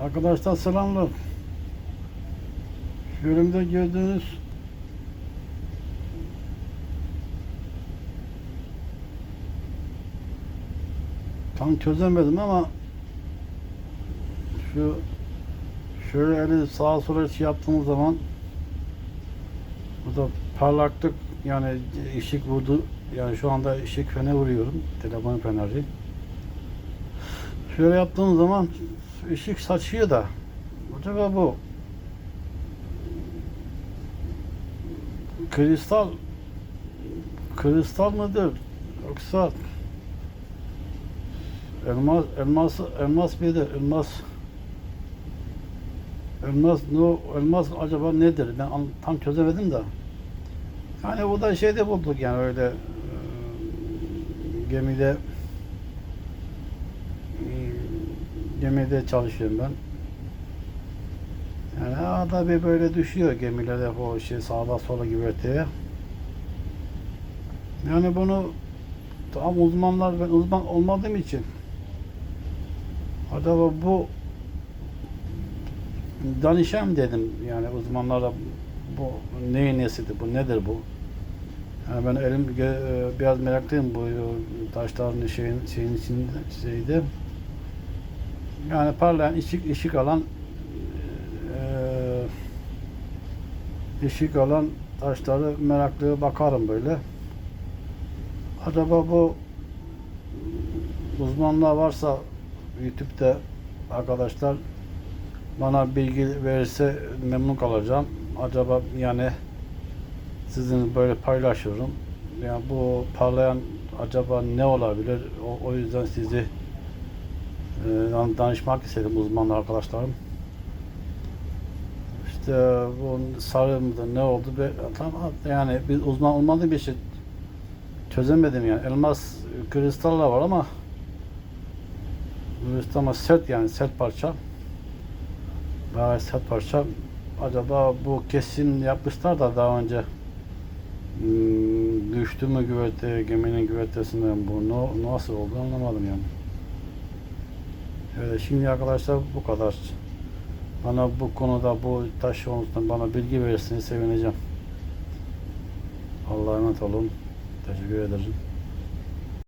Arkadaşlar selamlar. Şu önümde gördüğünüz tam çözemedim ama şu şöyle eli sağa sola şey yaptığımız zaman burada parlaklık yani ışık vurdu yani şu anda ışık fene vuruyorum telefon feneri şöyle yaptığım zaman ışık saçıyor da acaba bu kristal kristal mıdır? Yoksa elmas elmas elmas mıydı elmas elmas no elmas acaba nedir? Ben tam çözemedim de. Yani bu da şeyde bulduk yani öyle e, gemide e, gemide çalışıyorum ben. Yani arada bir böyle düşüyor gemilerde o şey sağda sola gibi öteye. Yani bunu tam uzmanlar ben uzman olmadığım için acaba bu danışayım dedim yani uzmanlara bu neyin nesidir bu nedir bu yani ben elim e, biraz meraklıyım bu taşların şeyin şeyin içinde şeydi yani parlayan ışık ışık alan eee ışık alan taşları meraklı bakarım böyle acaba bu uzmanlar varsa YouTube'da arkadaşlar bana bilgi verirse memnun kalacağım. Acaba yani sizin böyle paylaşıyorum. Yani bu parlayan acaba ne olabilir? O, o yüzden sizi e, danışmak istedim uzman arkadaşlarım. İşte bu sarı mıdır ne oldu? Be, tamam yani biz uzman olmadığım için çözemedim yani. Elmas kristalla var ama kristal ama sert yani sert parça. Bayağı sert parça. Acaba bu kesim yapmışlar da daha önce hmm, düştü mü güverte, geminin güvertesinden bu no, nasıl oldu anlamadım yani. Evet, şimdi arkadaşlar bu kadar. Bana bu konuda bu taş konusunda bana bilgi verirseniz sevineceğim. Allah'a emanet olun. Teşekkür ederim.